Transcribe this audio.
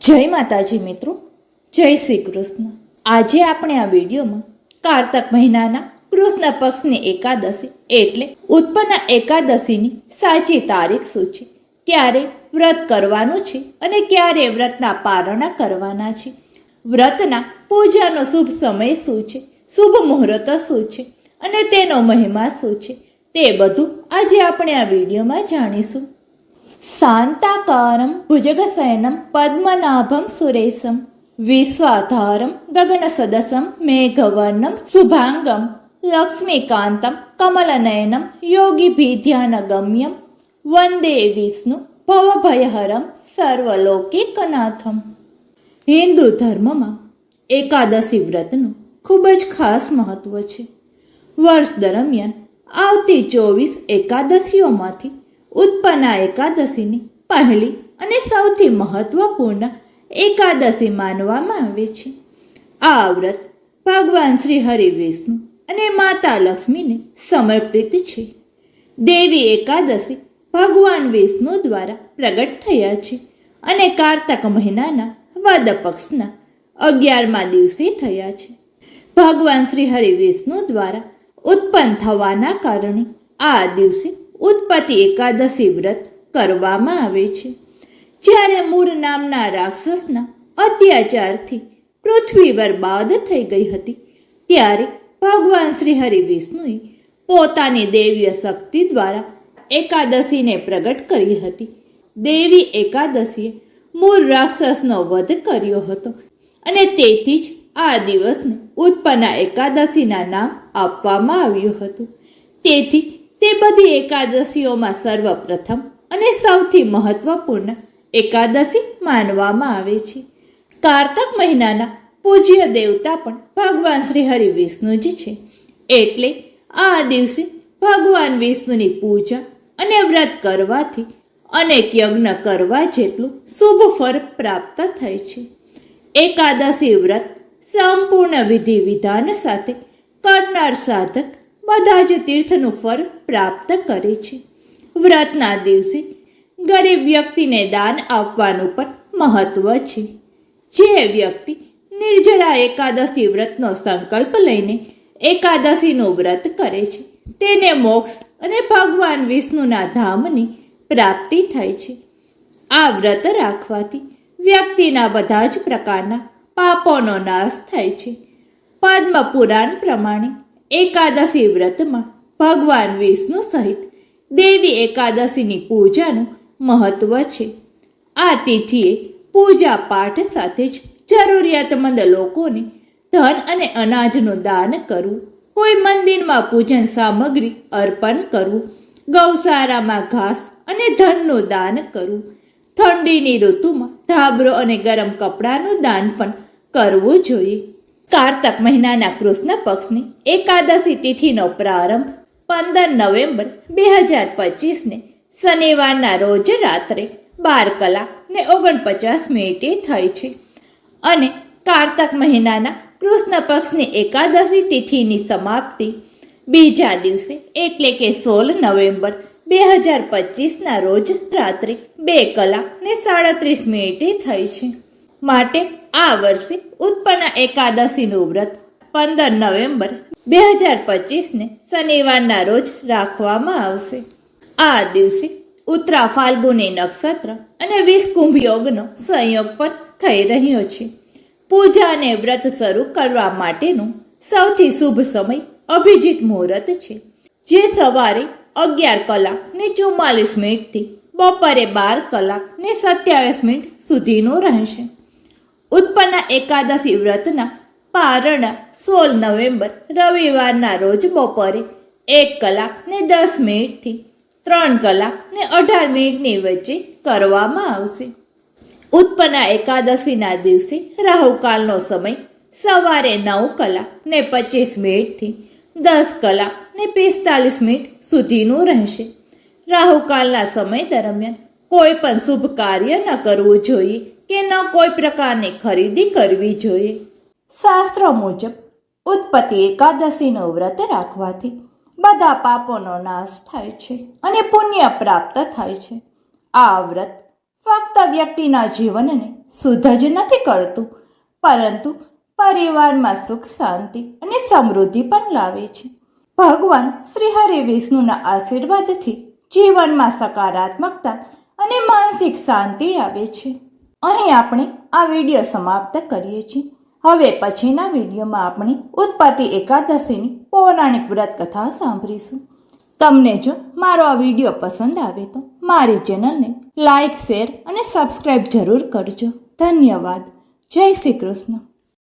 જય માતાજી મિત્રો, જય શ્રી કૃષ્ણ. આજે આપણે આ વિડીયોમાં કારતક મહિનાના કૃષ્ણ પક્ષની એકાદશી એટલે ઉત્પન્ન એકાદશીની સાચી તારીખ શું છે, ક્યારે વ્રત કરવાનું છે અને ક્યારે વ્રતના પારણા કરવાના છે. વ્રતના પૂજાનો શુભ સમય શું છે, શુભ મુહૂર્ત શું છે અને તેનો મહિમા શું છે, તે બધું આજે આપણે આ વિડીયોમાં જાણીશું. શાંતાકારಂ ભુજગશયనం પદ્મનાભમ સુરેશમ વિશ્વાધારમ ગગનસદસમ મેઘવર્ણમ શુભાંગમ લક્ષ્મીકાંતમ કમલનયનમ યોગીભીધ્યાનગમ્યમ వందే વિષ્ણુ ભવભયહરમ સર્વલોકિકનાથમ હિન્દુ ધર્મમાં એકાદશી વ્રતનું ખૂબ જ ખાસ મહત્વ છે. વર્ષ દરમિયાન આવતી ચોવીસ એકાદશીઓમાંથી ઉત્પન્ના એકાદશીની પહેલી અને સૌથી મહત્વપૂર્ણ એકાદશી માનવામાં આવે છે. આ વ્રત ભગવાન શ્રી હરિ વિષ્ણુ અને માતા લક્ષ્મીને સમર્પિત છે. દેવી એકાદશી ભગવાન વિષ્ણુ દ્વારા પ્રગટ થયા છે અને કારતક મહિનાના વદ પક્ષના અગિયારમા દિવસે થયા છે. ભગવાન શ્રી હરિ વિષ્ણુ દ્વારા ઉત્પન્ન થવાના કારણે આ દિવસે ઉત્પત્તિ એકાદશી વ્રત કરવામાં આવે છે. જ્યારે મૂળ નામના રાક્ષસના અત્યાચારથી પૃથ્વી બરબાદ થઈ ગઈ હતી, ત્યારે ભગવાન શ્રી હરિ વિષ્ણુએ પોતાની દૈવીય શક્તિ દ્વારા એકાદશીને પ્રગટ કરી હતી. દેવી એકાદશીએ મૂળ રાક્ષસનો વધ કર્યો હતો અને તેથી જ આ દિવસને ઉત્પન્ના એકાદશીના નામ આપવામાં આવ્યું હતું. તેથી તે બધી એકાદશીઓમાં સર્વપ્રથમ અને સૌથી મહત્વપૂર્ણ એકાદશી માનવામાં આવે છે. કારતક મહિનાના પૂજ્ય દેવતા પણ ભગવાન શ્રી હરિ વિષ્ણુજી છે. એટલે આ દિવસે ભગવાન વિષ્ણુની પૂજા અને વ્રત કરવાથી અનેક યજ્ઞ કરવા જેટલું શુભ ફળ પ્રાપ્ત થાય છે. એકાદશી વ્રત સંપૂર્ણ વિધિ વિધાન સાથે કરનાર સાધક બધા જ તીર્થનું ફળ પ્રાપ્ત કરે છે. વ્રતના દિવસે ગરીબ વ્યક્તિને દાન આપવાનું પણ મહત્વ છે. જે વ્યક્તિ નિર્જરા એકાદશી વ્રતનો સંકલ્પ લઈને એકાદશીનું વ્રત કરે છે, તેને મોક્ષ અને ભગવાન વિષ્ણુના ધામની પ્રાપ્તિ થાય છે. આ વ્રત રાખવાથી વ્યક્તિના બધા જ પ્રકારના પાપોનો નાશ થાય છે. પદ્મ પુરાણ પ્રમાણે એકાદશી વ્રતમાં ભગવાન વિષ્ણુ સહિત દેવી એકાદશીની પૂજાનું મહત્વ છે. આ તિથિએ પૂજા પાઠ સાથે જ જરૂરિયાતમંદ લોકોને ધન અને અનાજનું દાન કરવું, કોઈ મંદિરમાં પૂજન સામગ્રી અર્પણ કરવું, ગૌશાળામાં ઘાસ અને ધનનું દાન કરવું, ઠંડીની ઋતુમાં ધાબરો અને ગરમ કપડાનું દાન પણ કરવું જોઈએ. કારતક મહિનાના કૃષ્ણ પક્ષની એકાદશી તિથિનો પ્રારંભ પંદર નવેમ્બર બે હજાર પચીસને શનિવારના રોજ રાત્રે બાર કલાક ને ઓગણપચાસ મિનિટે થઈ છે. અને કારતક મહિનાના કૃષ્ણ પક્ષની એકાદશી તિથિની સમાપ્તિ બીજા દિવસે એટલે કે સોળ નવેમ્બર બે હજાર પચીસના રોજ રાત્રે બે કલાક ને સાડત્રીસ મિનિટે થઈ છે. માટે આ વર્ષે ઉત્પન્ન એકાદશીનું વ્રત પંદર નવેમ્બર બે હજાર પચીસને શનિવારના રોજ રાખવામાં આવશે. આ દિવસે ઉત્તરા ફાલ્ગુની નક્ષત્ર અને વિષકુંભ યોગનો સંયોગ પણ થઈ રહ્યો છે. પૂજા અને વ્રત શરૂ કરવા માટેનું સૌથી શુભ સમય અભિજીત મુહૂર્ત છે, જે સવારે અગિયાર કલાક ને ચુમ્માલીસ મિનિટથી બપોરે બાર કલાક ને સત્યાવીસ મિનિટ સુધીનું રહેશે. ઉત્પન્ન એકાદશી વ્રતના પારણા સોળ નવેમ્બર રવિવારના રોજ બપોરે એક કલાક ને દસ મિનિટથી ત્રણ કલાક ને અઢાર મિનિટની વચ્ચે કરવામાં આવશે. ઉત્પન્ન એકાદશીના દિવસે રાહુકાળનો સમય સવારે નવ કલાક ને પચીસ મિનિટથી દસ કલાક ને પિસ્તાલીસ મિનિટ સુધીનું રહેશે. રાહુકાળના સમય દરમિયાન કોઈ પણ શુભ કાર્ય ન કરવું જોઈએ કે ન કોઈ પ્રકારની ખરીદી કરવી જોઈએ? શાસ્ત્રો મુજબ, ઉત્પત્તિ એકાદશીનું વ્રત રાખવાથી બધા પાપોનો નાશ થાય છે અને પુણ્ય પ્રાપ્ત થાય છે. આ વ્રત ફક્ત વ્યક્તિના જીવનને શુદ્ધ જ નથી કરતું, પરંતુ પરિવારમાં સુખ, શાંતિ અને સમૃદ્ધિ પણ લાવે છે. ભગવાન શ્રી હરિ વિષ્ણુના આશીર્વાદથી જીવનમાં સકારાત્મકતા અને માનસિક શાંતિ આવે છે. અહીં આપણે આ વીડિયો સમાપ્ત કરીએ છીએ. હવે પછીના વિડીયોમાં આપણે ઉત્પત્તિ એકાદશીની પૌરાણિક વ્રત કથા સાંભળીશું. તમને જો મારો આ વીડિયો પસંદ આવે તો મારી ચેનલને લાઈક, શેર અને સબસ્ક્રાઈબ જરૂર કરજો. ધન્યવાદ. જય શ્રી કૃષ્ણ.